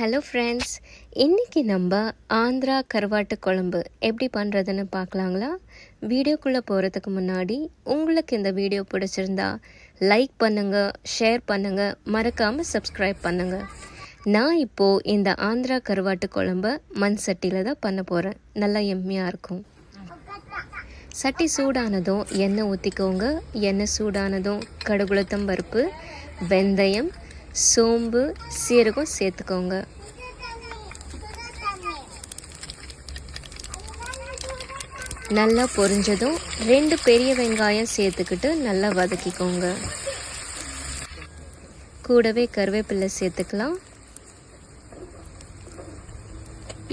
Hello friends இன்றைக்கி நம்ம ஆந்திரா கருவாட்டு குழம்பு எப்படி பண்ணுறதுன்னு பார்க்கலாங்களா? வீடியோக்குள்ளே போகிறதுக்கு முன்னாடி உங்களுக்கு இந்த வீடியோ பிடிச்சிருந்தா லைக் பண்ணுங்கள் ஷேர் பண்ணுங்கள் மறக்காமல் சப்ஸ்கிரைப் பண்ணுங்கள் நான் இப்போது இந்த ஆந்திரா கருவாட்டு குழம்பை மண் சட்டியில் தான் பண்ண போகிறேன் நல்லா எம்மியாக இருக்கும். சட்டி சூடானதும் எண்ணெய் ஊற்றிக்கோங்க எண்ணெய் சூடானதும் கடுகுளத்தம் பருப்பு வெந்தயம் சோம்பு சீரகம் சேர்த்துக்கோங்க. நல்லா பொரிஞ்சதும் ரெண்டு பெரிய வெங்காயம் சேர்த்துக்கிட்டு நல்லா வதக்கிக்கோங்க. கூடவே கருவேப்பிலை சேர்த்துக்கலாம்.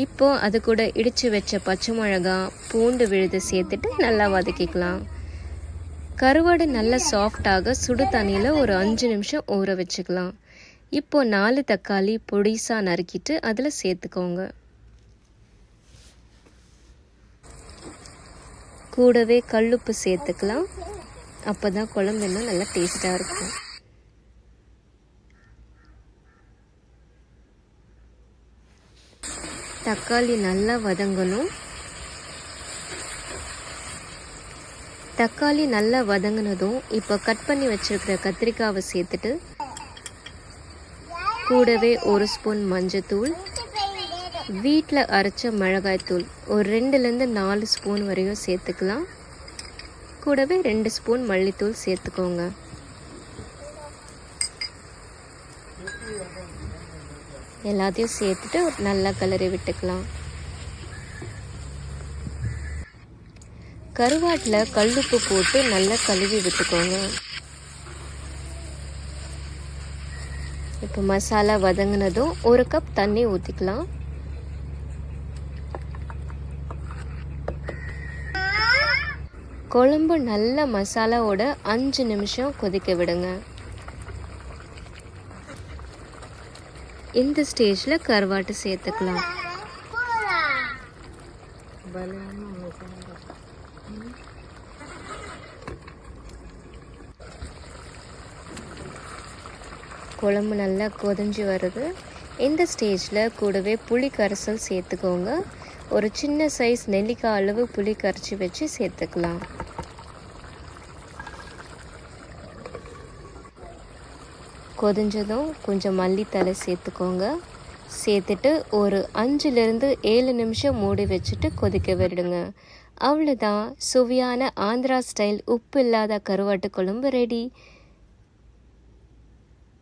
இப்போ அது கூட இடித்து வச்ச பச்சை மிளகா பூண்டு விழுது சேர்த்துட்டு நல்லா வதக்கிக்கலாம். கருவாடு நல்லா சாஃப்டாக சுடு தண்ணியில் ஒரு அஞ்சு நிமிஷம் ஊற வச்சுக்கலாம். இப்போ நாலு தக்காளி பொடிசாக நறுக்கிட்டு அதில் சேர்த்துக்கோங்க. கூடவே கல்லுப்பு சேர்த்துக்கலாம். அப்போ தான் குழம்பு இன்னும் நல்லா டேஸ்ட்டாக இருக்கும். தக்காளி நல்லா வதங்கணும். தக்காளி நல்லா வதங்கினதும் இப்போ கட் பண்ணி வச்சிருக்கிற கத்திரிக்காவை சேர்த்துட்டு கூடவே ஒரு ஸ்பூன் மஞ்சத்தூள் வீட்டில் அரைச்ச மிளகாய்த்தூள் ஒரு ரெண்டுலேருந்து நாலு ஸ்பூன் வரையும் சேர்த்துக்கலாம். கூடவே ரெண்டு ஸ்பூன் மல்லித்தூள் சேர்த்துக்கோங்க. எல்லாத்தையும் சேர்த்துட்டு நல்லா கலரி விட்டுக்கலாம். கருவாட்டில் கல்லுப்பு போட்டு நல்லா கழுவி விட்டுக்கோங்க. இப்போ மசாலா வதங்கினதும் ஒரு கப் தண்ணி ஊற்றிக்கலாம் குழம்பு நல்ல மசாலாவோட அஞ்சு நிமிஷம் கொதிக்க விடுங்க. இந்த ஸ்டேஜில் கருவாட்டு சேர்த்துக்கலாம். குழம்பு நல்லா கொதிஞ்சு வருது. இந்த ஸ்டேஜில் கூடவே புளி கரைசல் சேர்த்துக்கோங்க. ஒரு சின்ன சைஸ் நெல்லிக்காய் அளவு புளி கரைச்சி வச்சு சேர்த்துக்கலாம். கொதிஞ்சதும் கொஞ்சம் மல்லித்தலை சேர்த்துக்கோங்க. சேர்த்துட்டு ஒரு அஞ்சுலேருந்து ஏழு நிமிஷம் மூடி வச்சுட்டு கொதிக்க விடுங்க. அவ்வளோதான் சுவையான ஆந்திரா ஸ்டைல் உப்பு இல்லாத கருவாட்டு குழம்பு ரெடி.